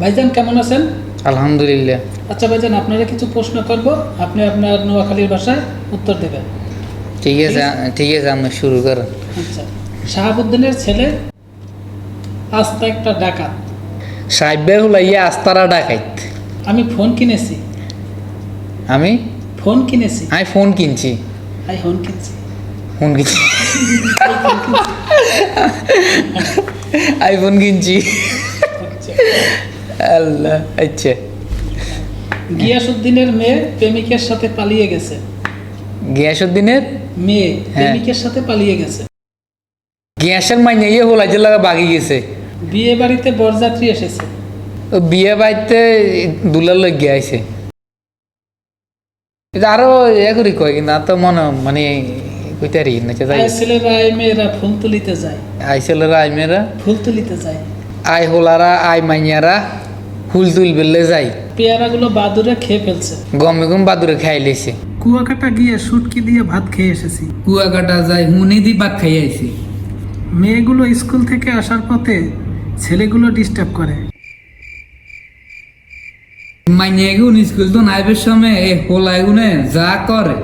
ভাইজান কেমন আছেন? আলহামদুলিল্লাহ। আচ্ছা ভাইজান আপনারা কিছু প্রশ্ন করব। আপনি আপনার নোয়াখালীর ভাষায় উত্তর দেবেন। ঠিক আছে ঠিক আছে? আপনি শুরু করেন। আচ্ছা। শাহাবুদ্দিনের ছেলে আস্তা একটা ডাকাত। সাহেব হলো ইয়ে আস্তারা ডাকাইত। আমি ফোন কিনেছি। আমি? ফোন কিনেছি। আমি ফোন কিনছি। আই ফোন কিনছি। ফোন কিনছি। আইফোন কিনছি। আচ্ছা। আল্লাহ আচ্ছা গিয়াসুদ্দিনের মেয়ে প্রেমিকের সাথে পালিয়ে গেছে। গিয়াসুদ্দিনের মেয়ে হ্যাঁ। প্রেমিকের সাথে পালিয়ে গেছে। গিয়াসের মাইনে ইয়ে হলো যে লাগা বাগি গেছে। বিয়ে বাড়িতে বরযাত্রী এসেছে। ও বিয়ে বাড়িতে দুলার লোক গিয়ে এটা আরও ইয়ে করি কয় আর তো মনে মানে কইতারি না যাই। আই ছেলেরা আই মেয়েরা ফুল তুলিতে যায়। আইসেলরা আই মেয়েরা? ফুল তুলিতে যায়। I হোলারা I মাইয়ারা। ফুল তুল বেললে যাই। পেয়ারাগুলো বাদুরে খেয়ে ফেলছে। গমে গম বাদুরে খাই লেছে। কুয়াকাটা গিয়ে শুটকি দিয়ে ভাত খেয়ে এসেছি। কুয়াকাটা যাই হুনি দি ভাত খাই আইছি। মেয়েগুলো স্কুল থেকে আসার পথে ছেলেগুলো ডিস্টার্ব করে। মাইনে গুন স্কুল তো নাইবের সময় এ হোলাই গুনে যা করে।